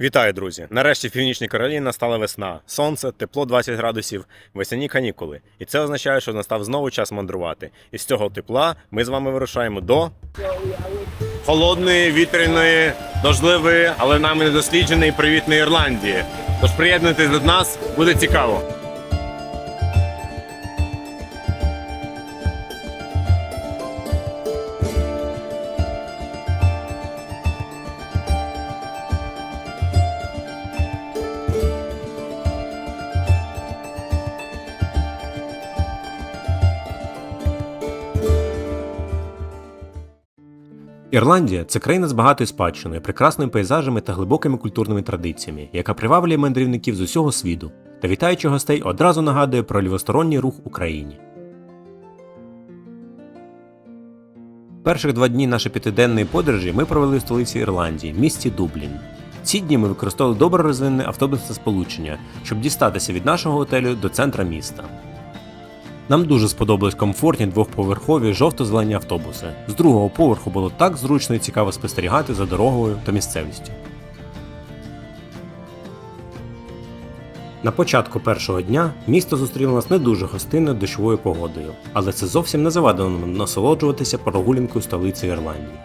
Вітаю, друзі! Нарешті в Північній Кароліні настала весна. Сонце, тепло 20 градусів, весняні канікули. І це означає, що настав знову час мандрувати. І з цього тепла ми з вами вирушаємо до холодної, вітряної, дождливої, але нами недослідженої привітної Ірландії. Тож приєднуйтесь до нас, буде цікаво. Ірландія це країна з багатою спадщиною, прекрасними пейзажами та глибокими культурними традиціями, яка приваблює мандрівників з усього світу та вітаючи гостей одразу нагадує про лівосторонній рух Україні. Перших два дні нашої п'ятиденної подорожі ми провели в столиці Ірландії, місті Дублін. Ці дні ми використовували добре розвинене автобусне сполучення, щоб дістатися від нашого готелю до центра міста. Нам дуже сподобались комфортні двохповерхові жовто-зелені автобуси. З другого поверху було так зручно і цікаво спостерігати за дорогою та місцевістю. На початку першого дня місто зустріло нас не дуже гостинною дощовою погодою, але це зовсім не завадило нам насолоджуватися прогулянкою столицею Ірландії.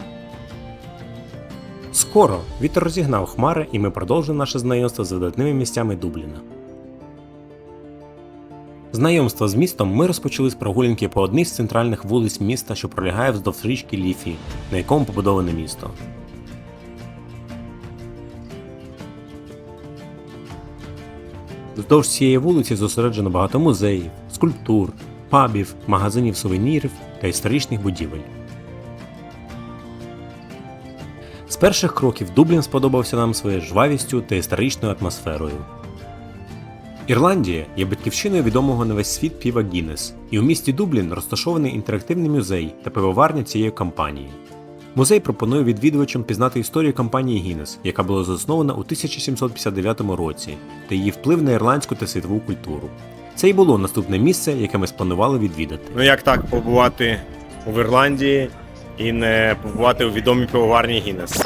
Скоро вітер розігнав хмари, і ми продовжили наше знайомство з видатними місцями Дубліна. Знайомство з містом ми розпочали з прогулянки по одній з центральних вулиць міста, що пролягає вздовж річки Ліфі, на якому побудоване місто. Вздовж цієї вулиці зосереджено багато музеїв, скульптур, пабів, магазинів сувенірів та історичних будівель. З перших кроків Дублін сподобався нам своєю жвавістю та історичною атмосферою. Ірландія є батьківщиною відомого на весь світ піва Гіннес, і у місті Дублін розташований інтерактивний музей та пивоварня цієї компанії. Музей пропонує відвідувачам пізнати історію компанії Гіннес, яка була заснована у 1759 році, та її вплив на ірландську та світову культуру. Це і було наступне місце, яке ми спланували відвідати. Ну як так побувати в Ірландії і не побувати у відомій пивоварні Гіннес?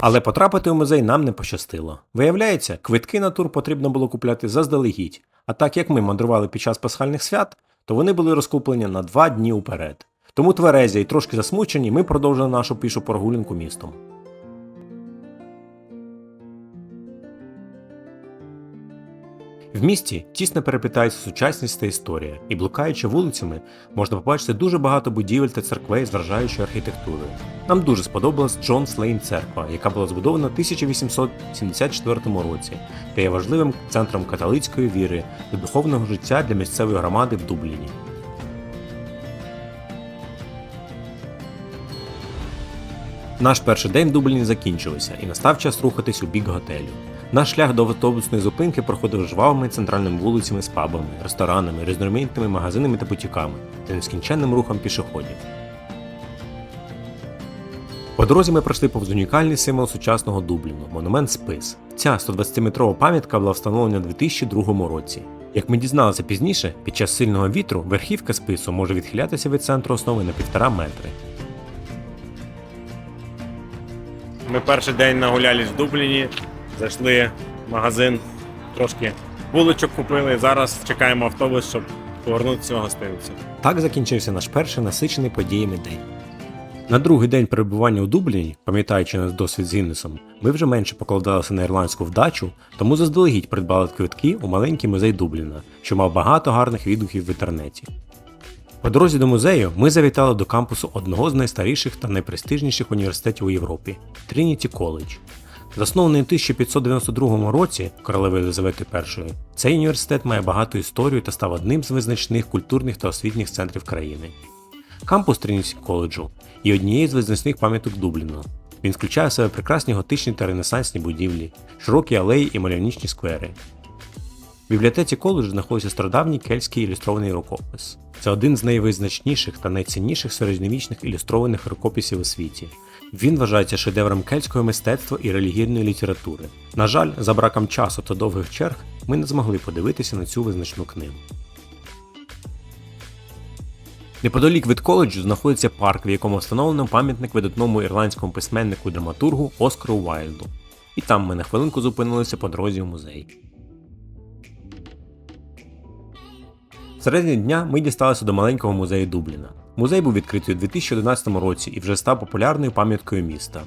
Але потрапити у музей нам не пощастило. Виявляється, квитки на тур потрібно було купляти заздалегідь, а так як ми мандрували під час пасхальних свят, то вони були розкуплені на два дні уперед. Тому тверезі і трошки засмучені, ми продовжили нашу пішу прогулянку містом. В місті тісно переплітається сучасність та історія, і блукаючи вулицями, можна побачити дуже багато будівель та церквей з вражаючою архітектурою. Нам дуже сподобалась Джон Слейн церква, яка була збудована в 1874 році та є важливим центром католицької віри та духовного життя для місцевої громади в Дубліні. Наш перший день в Дубліні закінчився, і настав час рухатись у бік готелю. Наш шлях до автобусної зупинки проходив жвавими центральними вулицями з пабами, ресторанами, різноманітними магазинами та бутіками та нескінченним рухом пішоходів. По дорозі ми пройшли повз унікальний символ сучасного Дубліну монумент Спис. Ця 120-метрова пам'ятка була встановлена у 2002 році. Як ми дізналися пізніше, під час сильного вітру верхівка спису може відхилятися від центру основи на півтора метри. Ми перший день нагулялись в Дубліні, зайшли в магазин, трошки булочок купили. Зараз чекаємо автобус, щоб повернутися в гостиницю. Так закінчився наш перший насичений подіями день. На другий день перебування у Дубліні, пам'ятаючи наш досвід з Гіннесом, ми вже менше покладалися на ірландську вдачу, тому заздалегідь придбали квитки у маленький музей Дубліна, що мав багато гарних відгуків в інтернеті. По дорозі до музею ми завітали до кампусу одного з найстаріших та найпрестижніших університетів у Європі Трініті Коледж. Заснований у 1592 році королевою Єлизавети І, цей університет має багату історію та став одним з визначних культурних та освітніх центрів країни. Кампус Трініті коледжу є однією з визначних пам'яток Дубліну. Він включає в себе прекрасні готичні та ренесансні будівлі, широкі алеї і мальовничні сквери. В бібліотеці коледжу знаходиться стародавній кельтський ілюстрований рукопис. Це один з найвизначніших та найцінніших середньовічних ілюстрованих рукописів у світі. Він вважається шедевром кельтського мистецтва і релігійної літератури. На жаль, за браком часу та довгих черг ми не змогли подивитися на цю визначну книгу. Неподалік від коледжу знаходиться парк, в якому встановлено пам'ятник видатному ірландському письменнику і драматургу Оскару Уайльду. І там ми на хвилинку зупинилися по дорозі в музей. Середині дня ми дісталися до маленького музею Дубліна. Музей був відкритий у 2011 році і вже став популярною пам'яткою міста.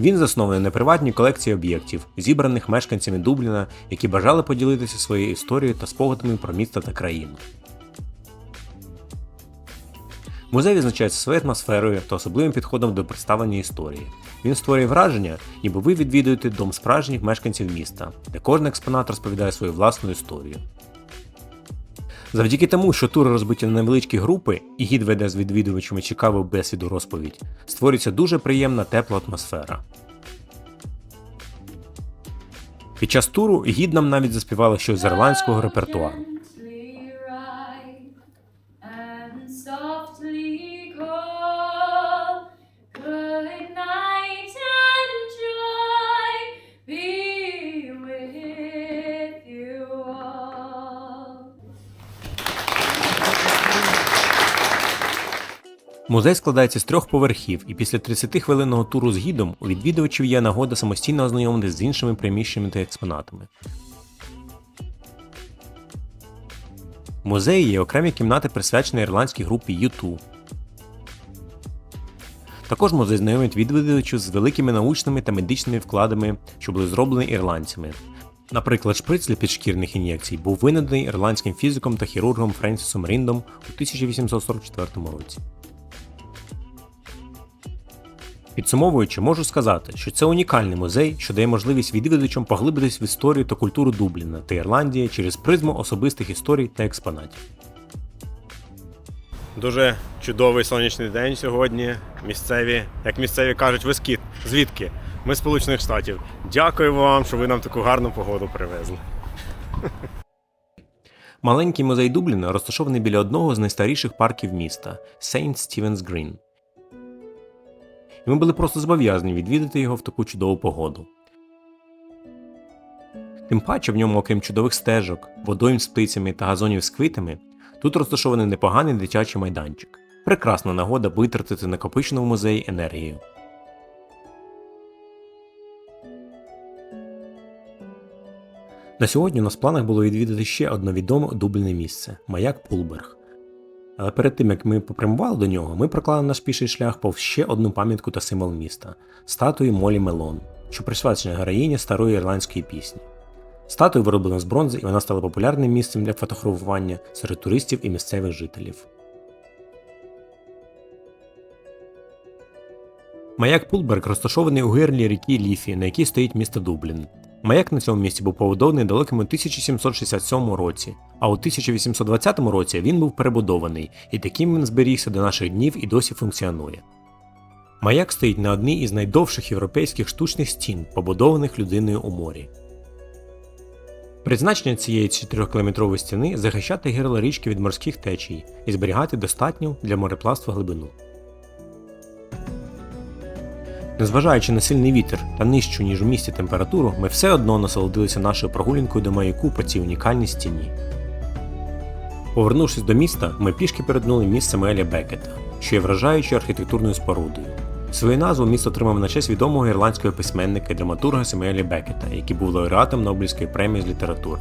Він заснований на приватній колекції об'єктів, зібраних мешканцями Дубліна, які бажали поділитися своєю історією та спогадами про місто та країну. Музей відзначається своєю атмосферою та особливим підходом до представлення історії. Він створює враження, ніби ви відвідуєте дом справжніх мешканців міста, де кожен експонат розповідає свою власну історію. Завдяки тому, що тури розбиті на невеличкі групи і гід веде з відвідувачами цікаву бесіду розповідь, створюється дуже приємна тепла атмосфера. Під час туру гід нам навіть заспівали щось з ірландського репертуару. Музей складається з трьох поверхів, і після 30-хвилинного туру з гідом у відвідувачів є нагода самостійно ознайомитися з іншими приміщеннями та експонатами. В музеї є окремі кімнати, присвячені ірландській групі U2. Також музей знайомить відвідувачів з великими научними та медичними вкладами, що були зроблені ірландцями. Наприклад, шприц для підшкірних ін'єкцій був винайдений ірландським фізиком та хірургом Френсісом Ріндом у 1844 році. Підсумовуючи, можу сказати, що це унікальний музей, що дає можливість відвідувачам поглибитись в історію та культуру Дубліна та Ірландії через призму особистих історій та експонатів. Дуже чудовий сонячний день сьогодні. Місцеві, як місцеві кажуть, ви скіт. Звідки? Ми з Сполучених Штатів. Дякую вам, що ви нам таку гарну погоду привезли. Маленький музей Дубліна розташований біля одного з найстаріших парків міста Сейнт Стівенс Грін. І ми були просто зобов'язані відвідати його в таку чудову погоду. Тим паче в ньому, окрім чудових стежок, водойм з птицями та газонів з квітами, тут розташований непоганий дитячий майданчик. Прекрасна нагода витратити накопичену в музеї енергію. На сьогодні у нас в планах було відвідати ще одне відоме дубльне місце маяк Пулберг. Але перед тим як ми попрямували до нього, ми проклали наш піший шлях повз ще одну пам'ятку та символ міста статую Молі Мелон, що присвячена героїні старої ірландської пісні. Статую вироблена з бронзи і вона стала популярним місцем для фотографування серед туристів і місцевих жителів. Маяк Пулберг розташований у гирлі ріки Ліфі, на якій стоїть місто Дублін. Маяк на цьому місці був побудований далеким 1767 році, а у 1820 році він був перебудований, і таким він зберігся до наших днів і досі функціонує. Маяк стоїть на одній із найдовших європейських штучних стін, побудованих людиною у морі. Призначення цієї 4-кілометрової стіни захищати гирла річки від морських течій і зберігати достатню для мореплавства глибину. Незважаючи на сильний вітер та нижчу, ніж у місті температуру, ми все одно насолодилися нашою прогулянкою до маяку по цій унікальній стіні. Повернувшись до міста, ми пішки перетнули місце Меля Бекета, що є вражаючою архітектурною спорудою. Свою назву місто отримав на честь відомого ірландського письменника і драматурга Семеля Бекета, який був лауреатом Нобелівської премії з літератури.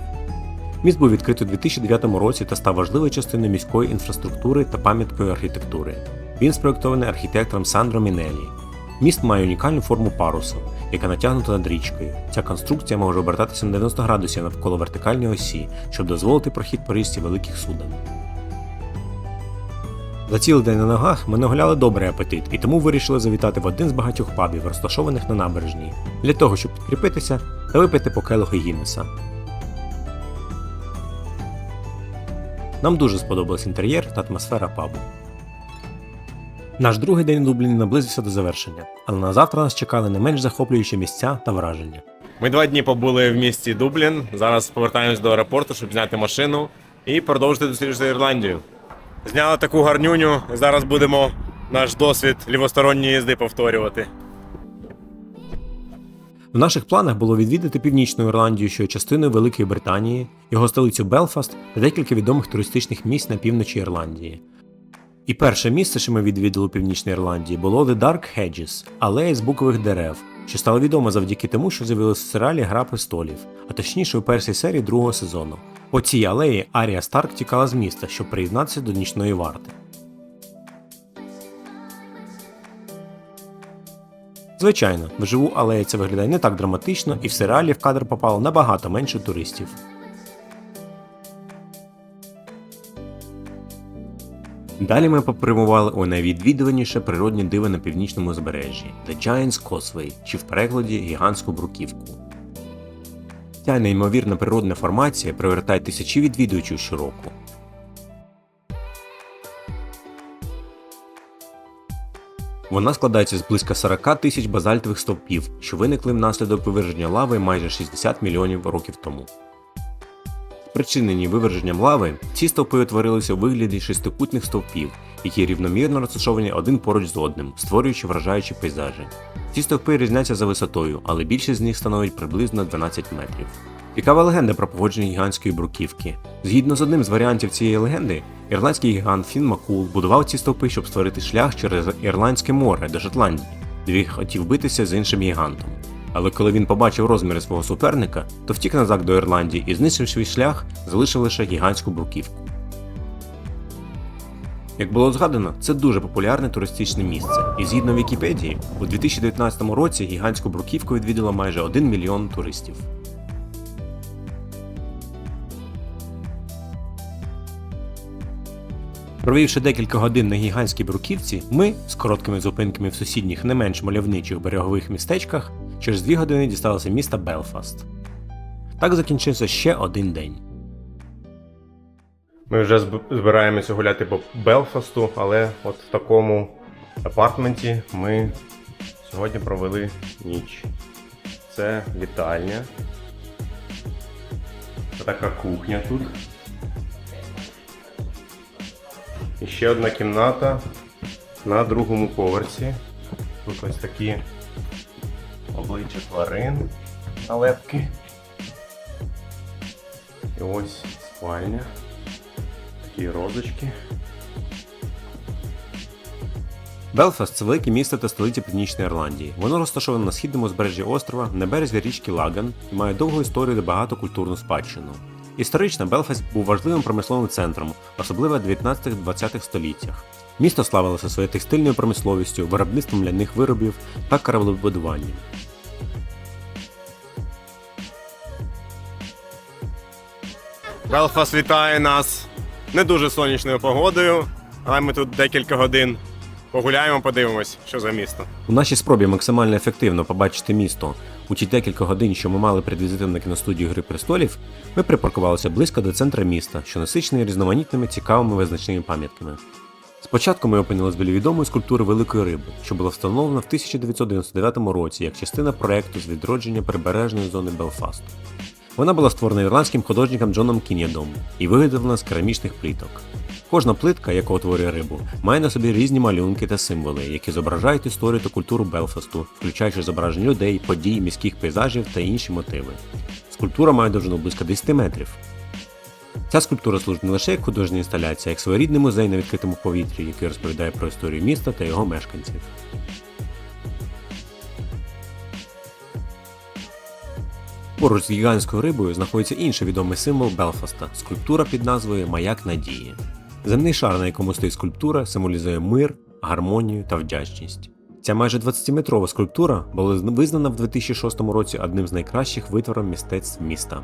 Міст був відкритий у 2009 році та став важливою частиною міської інфраструктури та пам'яткою архітектури. Він спроєктований архітектором Сандро Мінелі. Міст має унікальну форму парусу, яка натягнута над річкою. Ця конструкція може обертатися на 90 градусів навколо вертикальної осі, щоб дозволити прохід по річці великих суден. За цілий день на ногах ми нагуляли добрий апетит і тому вирішили завітати в один з багатьох пабів, розташованих на набережній, для того, щоб підкріпитися та випити по келиху Гіннеса. Нам дуже сподобався інтер'єр та атмосфера пабу. Наш другий день у Дубліні наблизився до завершення, але на завтра нас чекали не менш захоплюючі місця та враження. Ми два дні побули в місті Дублін. Зараз повертаємось до аеропорту, щоб зняти машину і продовжити досліджувати Ірландію. Зняли таку гарнюню, зараз будемо наш досвід лівосторонньої їзди повторювати. В наших планах було відвідати Північну Ірландію, що є частиною Великої Британії, його столицю Белфаст та декілька відомих туристичних місць на півночі Ірландії. І перше місце, що ми відвідали у Північній Ірландії, було The Dark Hedges – алея з букових дерев, що стало відомо завдяки тому, що з'явилося в серіалі Гра престолів, а точніше у першій серії другого сезону. По цій алеї Арія Старк тікала з міста, щоб приєднатися до нічної варти. Звичайно, вживу алея це виглядає не так драматично, і в серіалі в кадр попало набагато менше туристів. Далі ми попрямували у найвідвідуваніше природні диво на північному узбережжі The Giant's Causeway, чи в перекладі гігантську бруківку. Ця неймовірна природна формація привертає тисячі відвідувачів щороку. Вона складається з близько 40 тисяч базальтових стовпів, що виникли внаслідок виверження лави майже 60 мільйонів років тому. Спричинені виверженням лави, ці стовпи утворилися у вигляді шестикутних стовпів, які рівномірно розташовані один поруч з одним, створюючи вражаючі пейзажі. Ці стовпи різняться за висотою, але більшість з них становить приблизно 12 метрів. Цікава легенда про походження гігантської бруківки. Згідно з одним з варіантів цієї легенди, ірландський гігант Фін Макул будував ці стовпи, щоб створити шлях через Ірландське море до Шотландії, де він хотів битися з іншим гігантом. Але коли він побачив розміри свого суперника, то втік назад до Ірландії і, знищив свій шлях, залишив лише гігантську бруківку. Як було згадано, це дуже популярне туристичне місце, і згідно Вікіпедії, у 2019 році гігантську бруківку відвідало майже 1 мільйон туристів. Провівши декілька годин на гігантській бруківці, ми з короткими зупинками в сусідніх не менш мальовничих берегових містечках через дві години дісталися міста Белфаст. Так закінчився ще один день. Ми вже збираємося гуляти по Белфасту, але от в такому апартменті ми сьогодні провели ніч. Це вітальня. Така кухня тут. І ще одна кімната на другому поверсі. Тут ось такі обличчя тварин, налепки. І ось спальня. Такі розочки. Белфаст це велике місто та столиця Північної Ірландії. Воно розташоване на східному узбережжі острова, на березі річки Лаган і має довгу історію та багатокультурну спадщину. Історично Белфаст був важливим промисловим центром, особливо в 19-20 століттях. Місто славилося своєю текстильною промисловістю, виробництвом ляних виробів та кораблебудуванням. Белфаст вітає нас не дуже сонячною погодою, але ми тут декілька годин погуляємо, подивимось, що за місто. У нашій спробі максимально ефективно побачити місто у ті декілька годин, що ми мали перед на кіностудію Гри престолів, ми припаркувалися близько до центра міста, що насичений різноманітними цікавими визначними пам'ятками. Спочатку ми опинились біля відомої скульптури Великої риби, що була встановлена в 1999 році як частина проекту з відродження прибережної зони Белфасту. Вона була створена ірландським художником Джоном Кінєдом і виготовлена з керамічних плиток. Кожна плитка, яка утворює рибу, має на собі різні малюнки та символи, які зображають історію та культуру Белфасту, включаючи зображення людей, подій, міських пейзажів та інші мотиви. Скульптура має довжину близько 10 метрів. Ця скульптура служить не лише як художня інсталяція, як своєрідний музей на відкритому повітрі, який розповідає про історію міста та його мешканців. Поруч з гігантською рибою знаходиться інший відомий символ Белфаста скульптура під назвою Маяк Надії. Земний шар, на якому стоїть скульптура, символізує мир, гармонію та вдячність. Ця майже 20-метрова скульптура була визнана в 2006 році одним з найкращих витворів мистецтв міста.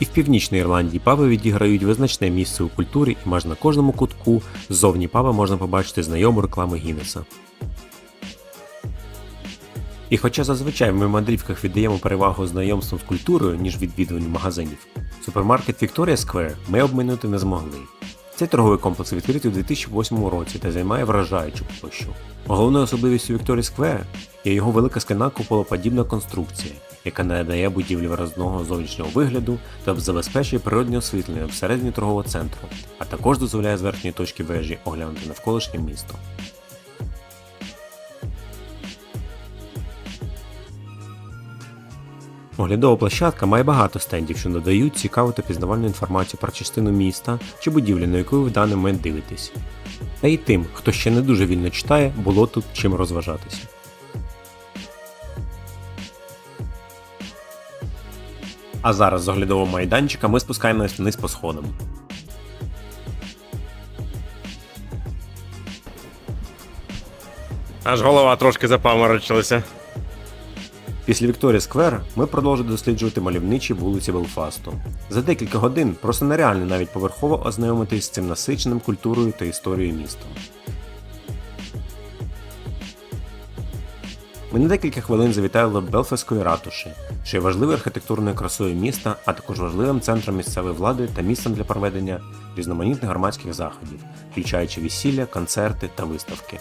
І в Північній Ірландії паби відіграють визначне місце у культурі, і майже на кожному кутку ззовні паба можна побачити знайому рекламу Гіннеса. І хоча зазвичай ми в мандрівках віддаємо перевагу знайомствам з культурою, ніж відвідуванню магазинів, супермаркет Victoria Square ми обминути не змогли. Цей торговий комплекс відкритий у 2008 році та займає вражаючу площу. Головною особливістю Victoria Square є його велика скляна куполоподібна конструкція, яка надає будівлі виразного зовнішнього вигляду та забезпечує природне освітлення всередині торгового центру, а також дозволяє з верхньої точки вежі оглянути навколишнє місто. Оглядова площадка має багато стендів, що надають цікаву та пізнавальну інформацію про частину міста чи будівлю, на яку ви в даний момент дивитесь. Та й тим, хто ще не дуже вільно читає, було тут чим розважатися. А зараз з оглядового майданчика ми спускаємося вниз по сходам. Аж голова трошки запаморочилася. Після Вікторія Сквер ми продовжили досліджувати мальовничі вулиці Белфасту. За декілька годин просто нереально навіть поверхово ознайомитись з цим насиченим культурою та історією містом. Ми на декілька хвилин завітали до Белфастської ратуші, що є важливою архітектурною красою міста, а також важливим центром місцевої влади та місцем для проведення різноманітних громадських заходів, включаючи весілля, концерти та виставки.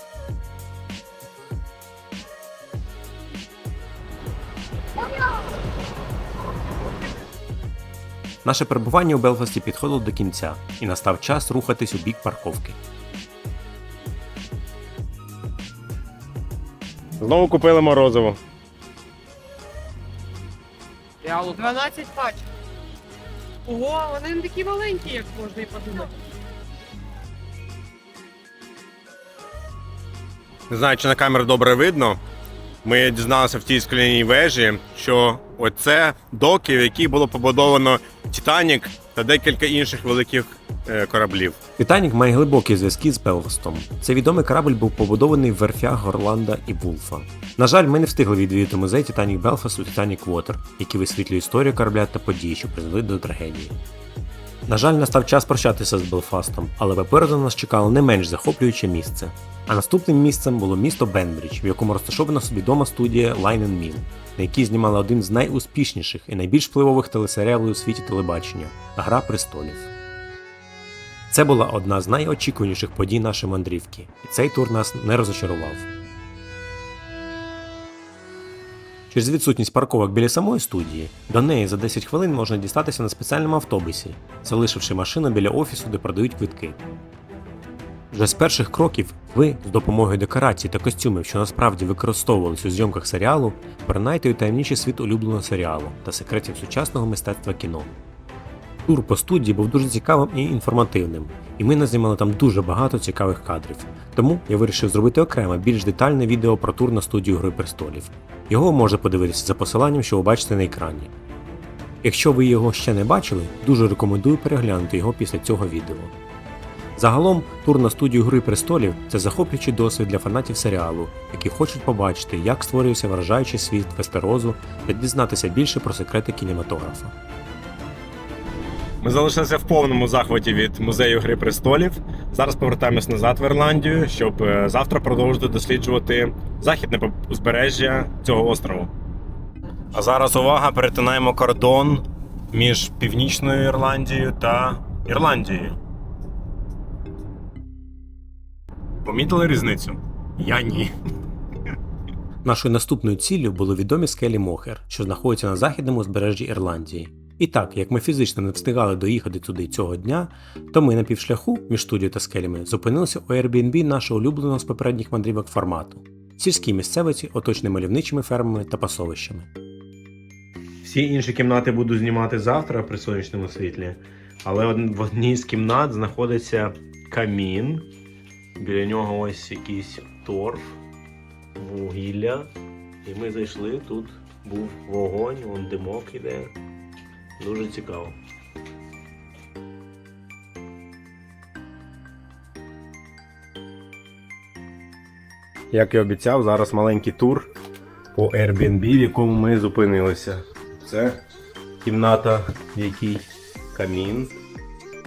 Наше перебування у Белфасті підходило до кінця, і настав час рухатись у бік парковки. Знову купили морозиво. Реалу 12 пачок. Ого, вони не такі маленькі, як можна і подумати. Не знаю, чи на камеру добре видно. Ми дізналися в тій скляній вежі, що оце доки, в якій було побудовано Титанік та декілька інших великих е, кораблів. Титанік має глибокі зв'язки з Белфастом. Цей відомий корабль був побудований в верфях Горланда і Вулфа. На жаль, ми не встигли відвідати музей Титанік Белфасту Титанік Вотер, який висвітлює історію корабля та події, що призвели до трагедії. На жаль, настав час прощатися з Белфастом, але попереду нас чекало не менш захоплююче місце. А наступним місцем було місто Бендріч, в якому розташована собі дома студія Line Mill, на якій знімали один з найуспішніших і найбільш впливових телесеріалів у світі телебачення Гра престолів. Це була одна з найочікуваніших подій нашої мандрівки, і цей тур нас не розочарував. Через відсутність парковок біля самої студії до неї за 10 хвилин можна дістатися на спеціальному автобусі, залишивши машину біля офісу, де продають квитки. Вже з перших кроків ви, з допомогою декорацій та костюмів, що насправді використовувалися у зйомках серіалу, принайте у таємничий світ улюбленого серіалу та секретів сучасного мистецтва кіно. Тур по студії був дуже цікавим і інформативним, і ми назнімали там дуже багато цікавих кадрів. Тому я вирішив зробити окреме, більш детальне відео про тур на студію Гри престолів. Його можна подивитися за посиланням, що ви бачите на екрані. Якщо ви його ще не бачили, дуже рекомендую переглянути його після цього відео. Загалом, тур на студію Гри престолів це захоплюючий досвід для фанатів серіалу, які хочуть побачити, як створюється вражаючий світ Вестерозу та дізнатися більше про секрети кінематографа. Ми залишилися в повному захваті від музею Гри престолів. Зараз повертаємось назад в Ірландію, щоб е, завтра продовжити досліджувати західне узбережжя цього острову. А зараз увага, перетинаємо кордон між Північною Ірландією та Ірландією. Помітили різницю? Я ні. Нашою наступною ціллю були відомі скелі Мохер, що знаходяться на західному узбережжі Ірландії. І так, як ми фізично не встигали доїхати туди цього дня, то ми на півшляху між студією та скелями зупинилися у Airbnb нашого улюбленого з попередніх мандрівок формату сільській місцевиці, оточені мальовничими фермами та пасовищами. Всі інші кімнати буду знімати завтра при сонячному світлі, але в одній з кімнат знаходиться камін. Біля нього ось якийсь торф, вугілля. І ми зайшли, тут був вогонь, вон димок іде. Дуже цікаво. Як і обіцяв, зараз маленький тур по Airbnb, в якому ми зупинилися. Це кімната, в якій камін.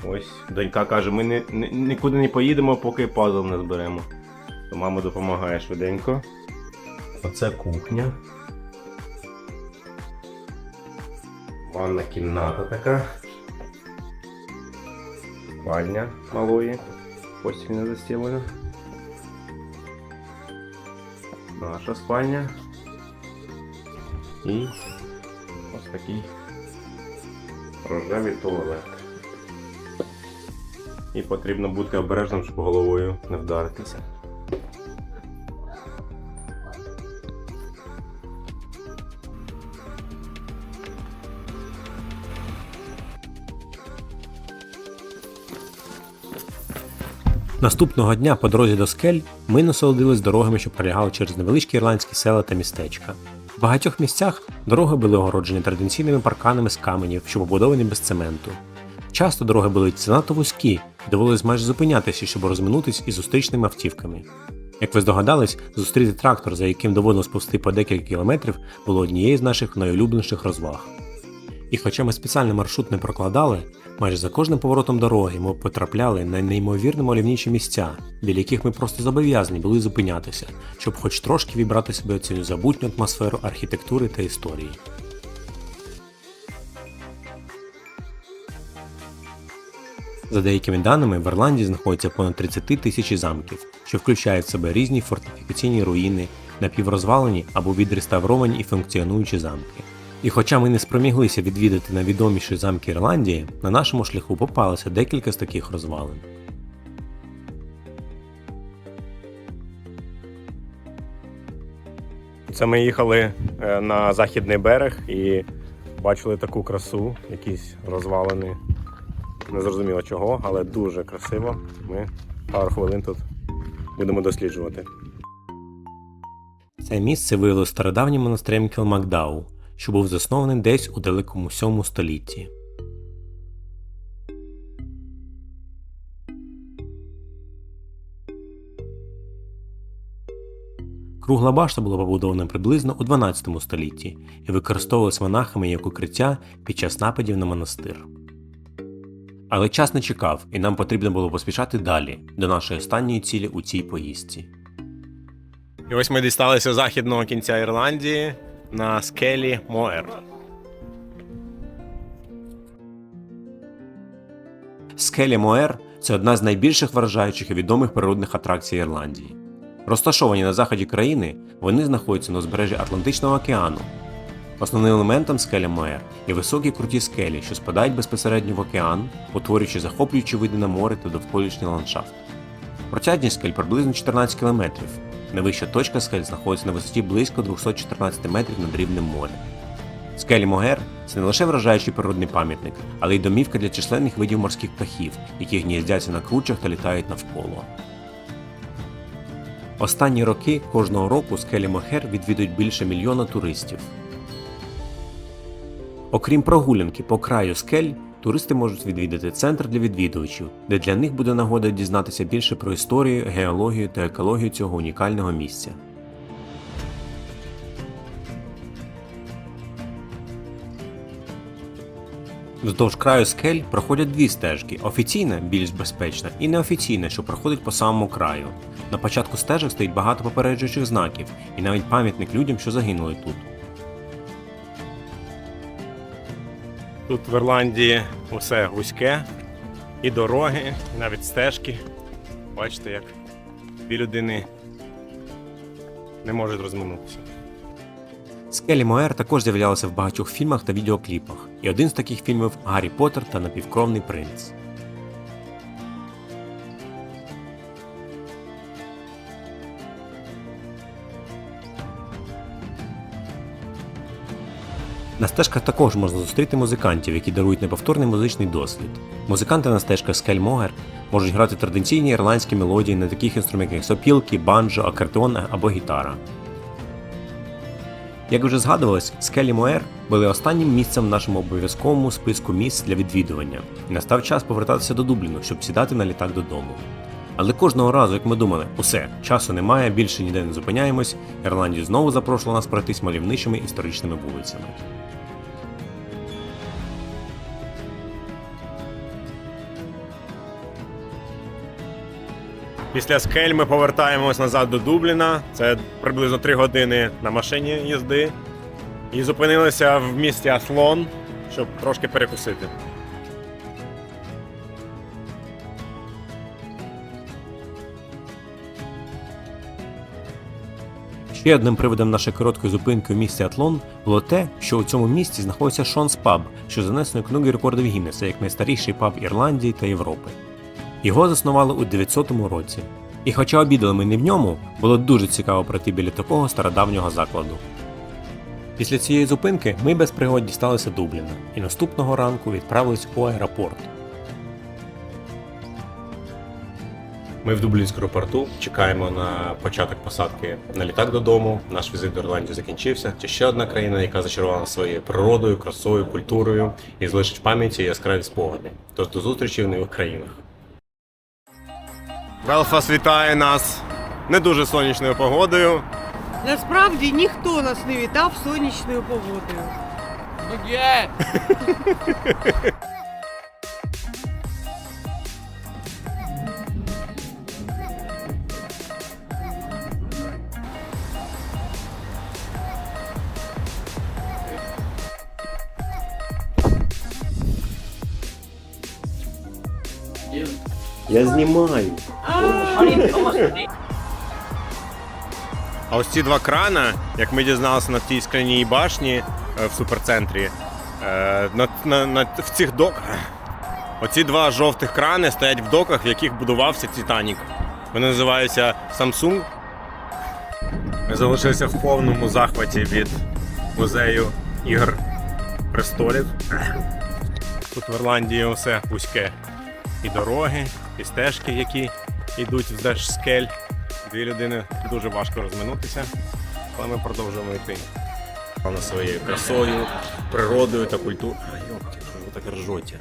Ось донька каже, ми не, не- нікуди не поїдемо, поки пазл не зберемо. То мама допомагає швиденько. Оце кухня. Ванна кімната така. Спальня малої. Постіль не застілена. Наша спальня. І ось такий рожевий туалет. І потрібно бути обережним, щоб головою не вдаритися. Наступного дня по дорозі до скель ми насолодились дорогами, що пролягали через невеличкі ірландські села та містечка. В багатьох місцях дороги були огороджені традиційними парканами з каменів, що побудовані без цементу. Часто дороги були занадто вузькі і довелось майже зупинятися, щоб розминутись із зустрічними автівками. Як ви здогадались, зустріти трактор, за яким доводилось повсти по декілька кілометрів, було однією з наших найулюбленіших розваг. І хоча ми спеціальний маршрут не прокладали, майже за кожним поворотом дороги ми потрапляли на неймовірно мальовничі місця, біля яких ми просто зобов'язані були зупинятися, щоб хоч трошки вібрати себе цю незабутню атмосферу архітектури та історії. За деякими даними, в Ірландії знаходиться понад 30 тисяч замків, що включають в себе різні фортифікаційні руїни, напіврозвалені або відреставровані і функціонуючі замки. І хоча ми не спроміглися відвідати найвідоміші замки Ірландії, на нашому шляху попалося декілька з таких розвалин. Це ми їхали е, на західний берег і бачили таку красу, якісь розвалини. Не зрозуміло чого, але дуже красиво. Ми пару хвилин тут будемо досліджувати. Це місце виявилося стародавнім монастирем Кілмакдау, що був заснований десь у далекому 7 столітті. Кругла башта була побудована приблизно у 12 столітті і використовувалась монахами як укриття під час нападів на монастир. Але час не чекав, і нам потрібно було поспішати далі, до нашої останньої цілі у цій поїздці. І ось ми дісталися західного кінця Ірландії на скелі Моер. Скелі Моер це одна з найбільших вражаючих і відомих природних атракцій Ірландії. Розташовані на заході країни, вони знаходяться на узбережжі Атлантичного океану. Основним елементом скеля Моер є високі круті скелі, що спадають безпосередньо в океан, утворюючи захоплюючі види на море та довколишній ландшафт. Протяжність скель приблизно 14 км. Найвища точка скель знаходиться на висоті близько 214 метрів над рівнем моря. Скелі Могер це не лише вражаючий природний пам'ятник, але й домівка для численних видів морських птахів, які гніздяться на кручах та літають навколо. Останні роки кожного року скелі Могер відвідують більше мільйона туристів. Окрім прогулянки по краю скель, туристи можуть відвідати центр для відвідувачів, де для них буде нагода дізнатися більше про історію, геологію та екологію цього унікального місця. Вздовж краю скель проходять дві стежки: офіційна, більш безпечна, і неофіційна, що проходить по самому краю. На початку стежок стоїть багато попереджуючих знаків і навіть пам'ятник людям, що загинули тут. Тут в Ірландії усе вузьке, і дороги, і навіть стежки. Бачите, як дві людини не можуть розминутися. Скелі Моер також з'являлися в багатьох фільмах та відеокліпах, і один з таких фільмів Гаррі Поттер та напівкровний принц. На стежках також можна зустріти музикантів, які дарують неповторний музичний досвід. Музиканти на стежках Скель Могер можуть грати традиційні ірландські мелодії на таких інструментах, як сопілки, банджо, акордеон або гітара. Як вже згадувалось, скелі Моер були останнім місцем в нашому обов'язковому списку місць для відвідування, і настав час повертатися до Дубліну, щоб сідати на літак додому. Але кожного разу, як ми думали, усе, часу немає, більше ніде не зупиняємось, Ірландія знову запрошувала нас пройтись мальовничими історичними вулицями. Після скель ми повертаємось назад до Дубліна. Це приблизно 3 години на машині їзди. І зупинилися в місті Аслон, щоб трошки перекусити. Ще одним приводом нашої короткої зупинки у місті Атлон було те, що у цьому місті знаходиться Шонс Паб, що занесено книги рекордів Гіннеса як найстаріший паб Ірландії та Європи. Його заснували у 900 році. І хоча обідали ми не в ньому, було дуже цікаво пройти біля такого стародавнього закладу. Після цієї зупинки ми без пригод дісталися Дубліна і наступного ранку відправились у аеропорт. Ми в Дублінському порту чекаємо на початок посадки на літак додому. Наш візит до Ірландії закінчився. Це ще одна країна, яка зачарована своєю природою, красою, культурою і залишить в пам'яті яскраві спогади. Тож до зустрічі в нових країнах. Белфаст вітає нас не дуже сонячною погодою. Насправді ніхто нас не вітав сонячною погодою. Ну Я знімаю. А ось ці два крана, як ми дізналися на тій скляній башні е, в суперцентрі, е, на, на, на, в цих доках. Оці два жовтих крани стоять в доках, в яких будувався Титанік. Вони називаються Samsung. Ми залишилися в повному захваті від музею ігор престолів. Тут в Ірландії все вузьке. І дороги, і стежки, які йдуть вздовж скель. Дві людини дуже важко розминутися, але ми продовжуємо йти. Вона своєю красою, природою та культурою. Йопті, що ви так ржоті?